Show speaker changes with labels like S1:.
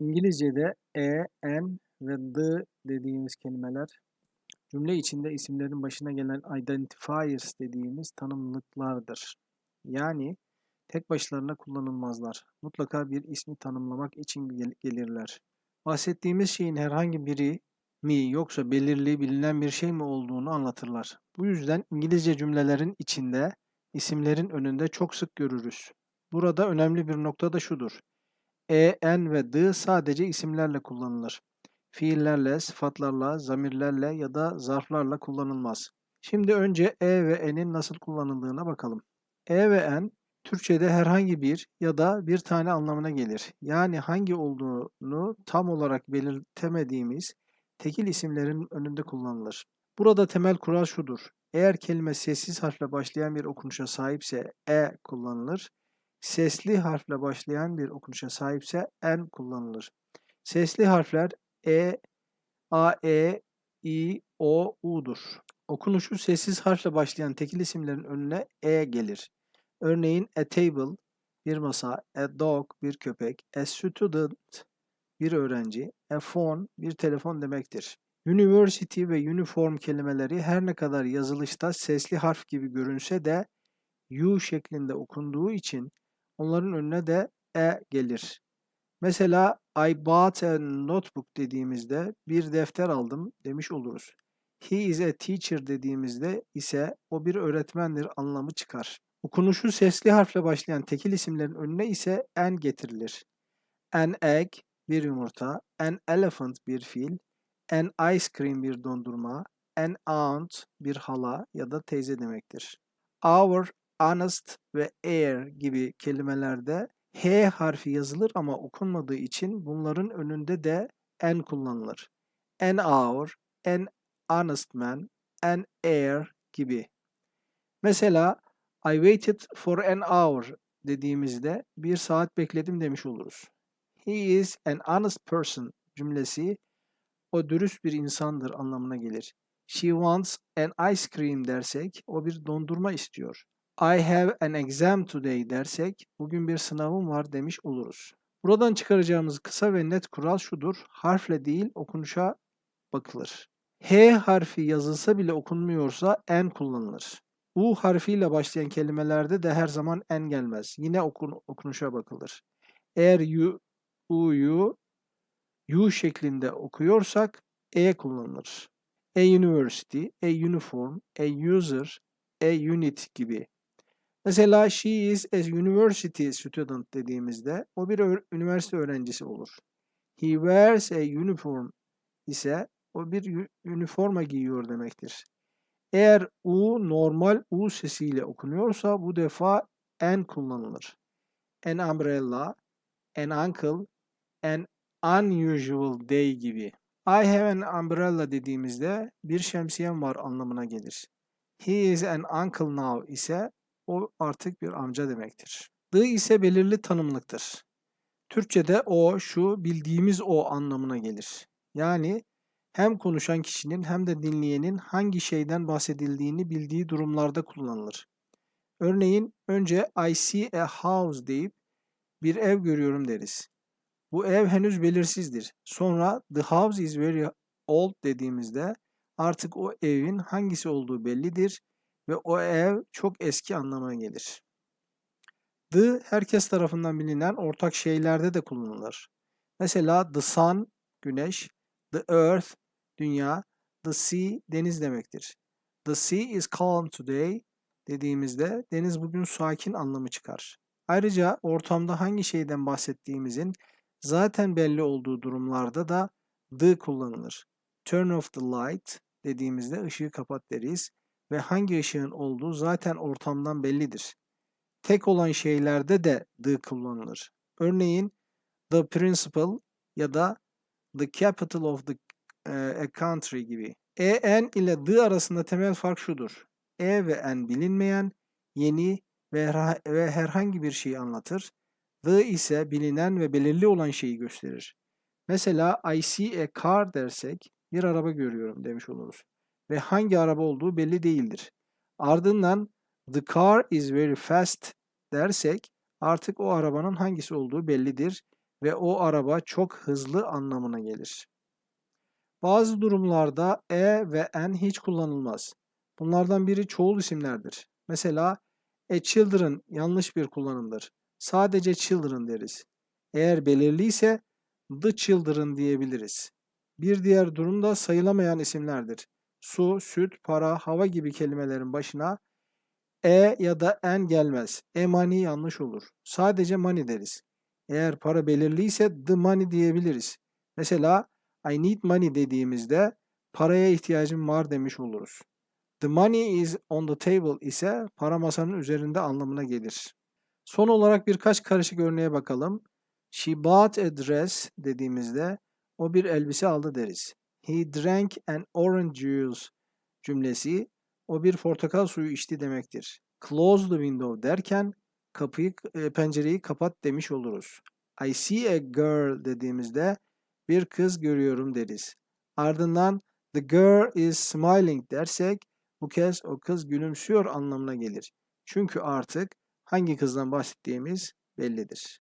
S1: İngilizce'de e, en ve the dediğimiz kelimeler cümle içinde isimlerin başına gelen identifiers dediğimiz tanımlıklardır. Yani tek başlarına kullanılmazlar. Mutlaka bir ismi tanımlamak için gel- gelirler. Bahsettiğimiz şeyin herhangi biri mi yoksa belirli bilinen bir şey mi olduğunu anlatırlar. Bu yüzden İngilizce cümlelerin içinde isimlerin önünde çok sık görürüz. Burada önemli bir nokta da şudur. E, en ve the sadece isimlerle kullanılır. Fiillerle, sıfatlarla, zamirlerle ya da zarflarla kullanılmaz. Şimdi önce e ve en'in nasıl kullanıldığına bakalım. E ve en Türkçe'de herhangi bir ya da bir tane anlamına gelir. Yani hangi olduğunu tam olarak belirtemediğimiz tekil isimlerin önünde kullanılır. Burada temel kural şudur. Eğer kelime sessiz harfle başlayan bir okunuşa sahipse e kullanılır. Sesli harfle başlayan bir okunuşa sahipse en kullanılır. Sesli harfler e, a, e, i, o, u'dur. Okunuşu sessiz harfle başlayan tekil isimlerin önüne e gelir. Örneğin a table, bir masa, a dog, bir köpek, a student, bir öğrenci, a phone, bir telefon demektir. University ve uniform kelimeleri her ne kadar yazılışta sesli harf gibi görünse de U şeklinde okunduğu için onların önüne de E gelir. Mesela I bought a notebook dediğimizde bir defter aldım demiş oluruz. He is a teacher dediğimizde ise o bir öğretmendir anlamı çıkar. Okunuşu sesli harfle başlayan tekil isimlerin önüne ise en getirilir. An egg bir yumurta, an elephant bir fil, an ice cream bir dondurma, an aunt bir hala ya da teyze demektir. Our, honest ve air gibi kelimelerde H harfi yazılır ama okunmadığı için bunların önünde de N kullanılır. An hour, an honest man, an air gibi. Mesela I waited for an hour dediğimizde bir saat bekledim demiş oluruz. He is an honest person cümlesi o dürüst bir insandır anlamına gelir. She wants an ice cream dersek o bir dondurma istiyor. I have an exam today dersek bugün bir sınavım var demiş oluruz. Buradan çıkaracağımız kısa ve net kural şudur. Harfle değil okunuşa bakılır. H harfi yazılsa bile okunmuyorsa n kullanılır. U harfiyle başlayan kelimelerde de her zaman n gelmez. Yine okun, okunuşa bakılır. Eğer U, U'yu U şeklinde okuyorsak E kullanılır. A university, a uniform, a user, a unit gibi. Mesela she is a university student dediğimizde o bir üniversite öğrencisi olur. He wears a uniform ise o bir üniforma giyiyor demektir. Eğer U normal U sesiyle okunuyorsa bu defa N kullanılır. An umbrella, an uncle, an unusual day gibi. I have an umbrella dediğimizde bir şemsiyem var anlamına gelir. He is an uncle now ise o artık bir amca demektir. The ise belirli tanımlıktır. Türkçe'de o, şu, bildiğimiz o anlamına gelir. Yani hem konuşan kişinin hem de dinleyenin hangi şeyden bahsedildiğini bildiği durumlarda kullanılır. Örneğin önce I see a house deyip bir ev görüyorum deriz. Bu ev henüz belirsizdir. Sonra the house is very old dediğimizde artık o evin hangisi olduğu bellidir ve o ev çok eski anlamına gelir. The herkes tarafından bilinen ortak şeylerde de kullanılır. Mesela the sun, güneş, the earth, dünya, the sea, deniz demektir. The sea is calm today dediğimizde deniz bugün sakin anlamı çıkar. Ayrıca ortamda hangi şeyden bahsettiğimizin zaten belli olduğu durumlarda da the kullanılır. Turn off the light dediğimizde ışığı kapat deriz ve hangi ışığın olduğu zaten ortamdan bellidir. Tek olan şeylerde de the kullanılır. Örneğin the principal ya da the capital of the e, a country gibi. E, n ile the arasında temel fark şudur. E ve n bilinmeyen, yeni ve, ve herhangi bir şeyi anlatır. The ise bilinen ve belirli olan şeyi gösterir. Mesela I see a car dersek bir araba görüyorum demiş oluruz. Ve hangi araba olduğu belli değildir. Ardından the car is very fast dersek artık o arabanın hangisi olduğu bellidir ve o araba çok hızlı anlamına gelir. Bazı durumlarda e ve n hiç kullanılmaz. Bunlardan biri çoğul isimlerdir. Mesela a children yanlış bir kullanımdır. Sadece children deriz. Eğer belirliyse the children diyebiliriz. Bir diğer durum da sayılamayan isimlerdir. Su, süt, para, hava gibi kelimelerin başına e ya da n gelmez. E money yanlış olur. Sadece money deriz. Eğer para belirliyse the money diyebiliriz. Mesela I need money dediğimizde paraya ihtiyacım var demiş oluruz. The money is on the table ise para masanın üzerinde anlamına gelir. Son olarak birkaç karışık örneğe bakalım. She bought a dress dediğimizde o bir elbise aldı deriz. He drank an orange juice cümlesi o bir portakal suyu içti demektir. Close the window derken kapıyı e, pencereyi kapat demiş oluruz. I see a girl dediğimizde bir kız görüyorum deriz. Ardından the girl is smiling dersek bu kez o kız gülümsüyor anlamına gelir. Çünkü artık hangi kızdan bahsettiğimiz bellidir.